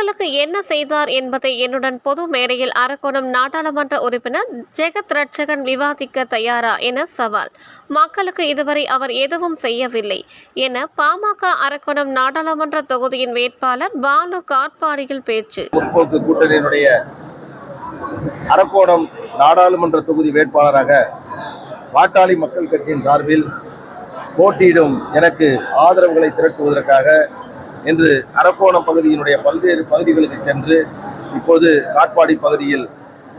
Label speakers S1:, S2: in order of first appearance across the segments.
S1: மக்களுக்கு என்ன செய்தார் என்பதை என்னுடன் பொது மேடையில் அரக்கோணம் நாடாளுமன்ற உறுப்பினர் ஜெகத் ரட்சகன் விவாதிக்க தயாரா என சவால். மக்களுக்கு இதுவரை அவர் எதுவும் செய்யவில்லை என பாமக அரக்கோணம் நாடாளுமன்ற தொகுதியின் வேட்பாளர் பாலு காட்பாடியில் பேச்சு.
S2: முற்போக்கு கூட்டணியினுடைய அரக்கோணம் நாடாளுமன்ற தொகுதி வேட்பாளராக பாட்டாளி மக்கள் கட்சியின் சார்பில் போட்டியிடும் எனக்கு ஆதரவுகளை திரட்டுவதற்காக என்று அரக்கோணம் பகுதியினுடைய பல்வேறு பகுதிகளுக்கு சென்று இப்போது காட்பாடி பகுதியில்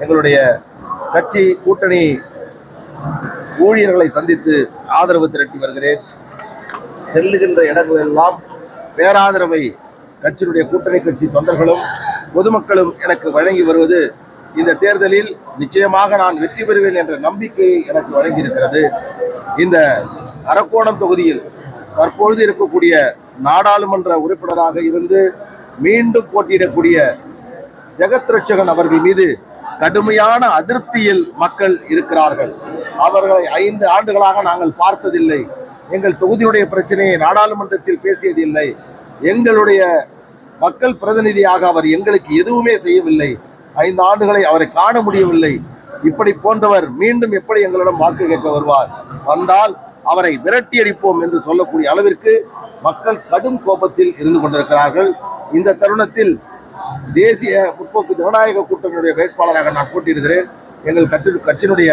S2: எங்களுடைய கட்சி கூட்டணி ஊழியர்களை சந்தித்து ஆதரவு திரட்டி வருகிறேன். செல்லுகின்ற இடங்களெல்லாம் பேராதரவை கட்சியினுடைய கூட்டணி கட்சி தொண்டர்களும் பொதுமக்களும் எனக்கு வழங்கி வருவது இந்த தேர்தலில் நிச்சயமாக நான் வெற்றி பெறுவேன் என்ற நம்பிக்கை எனக்கு வழங்கியிருக்கிறது. இந்த அரக்கோணம் தொகுதியில் தற்பொழுது இருக்கக்கூடிய நாடாளுமன்ற உறுப்பினராக இருந்து மீண்டும் போட்டியிடக்கூடிய ஜெகத் ரட்சகன் அவர்கள் மீது கடுமையான அதிருப்தியில் மக்கள் இருக்கிறார்கள். அவர்களை ஐந்து ஆண்டுகளாக நாங்கள் பார்த்ததில்லை. எங்கள் தொகுதியுடைய பிரச்சனையை நாடாளுமன்றத்தில் பேசியதில்லை. எங்களுடைய மக்கள் பிரதிநிதியாக அவர் எங்களுக்கு எதுவுமே செய்யவில்லை. ஐந்து ஆண்டுகளை அவரை காண முடியவில்லை. இப்படி போன்றவர் மீண்டும் எப்படி எங்களிடம் வாக்கு கேட்க வருவார்? வந்தால் அவரை விரட்டி அடிப்போம் என்று சொல்லக்கூடிய அளவிற்கு மக்கள் கடும் கோபத்தில் இருந்து கொண்டிருக்கிறார்கள். இந்த தருணத்தில் தேசிய முற்போக்கு ஜனநாயக கூட்டணியுடைய வேட்பாளராக நான் போட்டியிடுகிறேன். எங்கள் கட்சி கட்சியினுடைய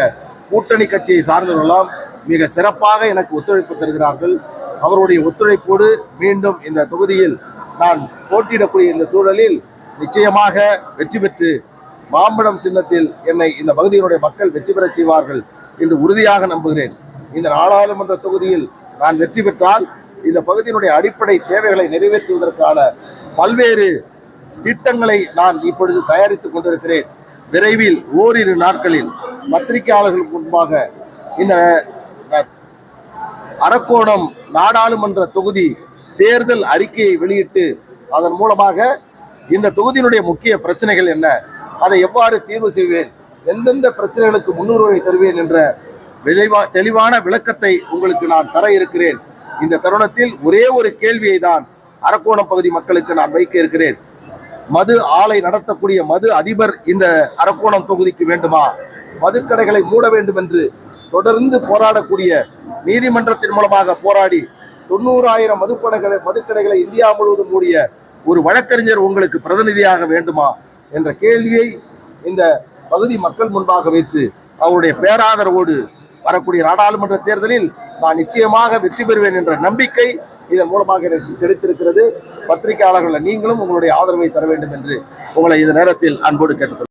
S2: கூட்டணி கட்சியை சார்ந்தவர்களெல்லாம் மிக சிறப்பாக எனக்கு ஒத்துழைப்பு தருகிறார்கள். அவருடைய ஒத்துழைப்போடு மீண்டும் இந்த தொகுதியில் நான் போட்டியிடக்கூடிய இந்த சூழலில் நிச்சயமாக வெற்றி பெற்று மாம்பழம் சின்னத்தில் என்னை இந்த பகுதியினுடைய மக்கள் வெற்றி பெறச் செய்வார்கள் என்று உறுதியாக நம்புகிறேன். இந்த நாடாளுமன்ற தொகுதியில் நான் வெற்றி பெற்றால் இந்த பகுதியினுடைய அடிப்படை தேவைகளை நிறைவேற்றுவதற்கான பல்வேறு திட்டங்களை நான் இப்பொழுது தயாரித்துக் கொண்டிருக்கிறேன். விரைவில் ஓரிரு நாட்களில் பத்திரிகையாளர்களுக்கு முன்பாக இந்த அரக்கோணம் நாடாளுமன்ற தொகுதி தேர்தல் அறிக்கையை வெளியிட்டு அதன் மூலமாக இந்த தொகுதியினுடைய முக்கிய பிரச்சனைகள் என்ன அதை எவ்வாறு தீர்வு செய்வேன் எந்தெந்த பிரச்சனைகளுக்கு முன்னுரிமை தருவேன் என்ற விளைவா தெளிவான விளக்கத்தை உங்களுக்கு நான் தர இருக்கிறேன். இந்த தருணத்தில் ஒரே ஒரு கேள்வியை தான் அரக்கோணம் பகுதி மக்களுக்கு நான் வைக்க இருக்கிறேன். மது ஆலை நடத்தக்கூடிய மது அதிபர் இந்த அரக்கோணம் தொகுதிக்கு வேண்டுமா? மதுக்கடைகளை மூட வேண்டும் என்று தொடர்ந்து போராடக்கூடிய நீதிமன்றத்தின் மூலமாக போராடி தொண்ணூறாயிரம் மதுக்கடைகளை மதுக்கடைகளை இந்தியா முழுவதும் மூடிய ஒரு வழக்கறிஞர் உங்களுக்கு பிரதிநிதியாக வேண்டுமா? என்ற கேள்வியை இந்த பகுதி மக்கள் முன்பாக வைத்து அவருடைய பேராதரவோடு வரக்கூடிய நாடாளுமன்ற தேர்தலில் நான் நிச்சயமாக வெற்றி பெறுவேன் என்ற நம்பிக்கை இதன் மூலமாக எனக்கு கிடைத்திருக்கிறது. பத்திரிகையாளர்கள் நீங்களும் உங்களுடைய ஆதரவை தர வேண்டும் என்று உங்களை இந்த நேரத்தில் அன்போடு கேட்டுக்கொள்கிறேன்.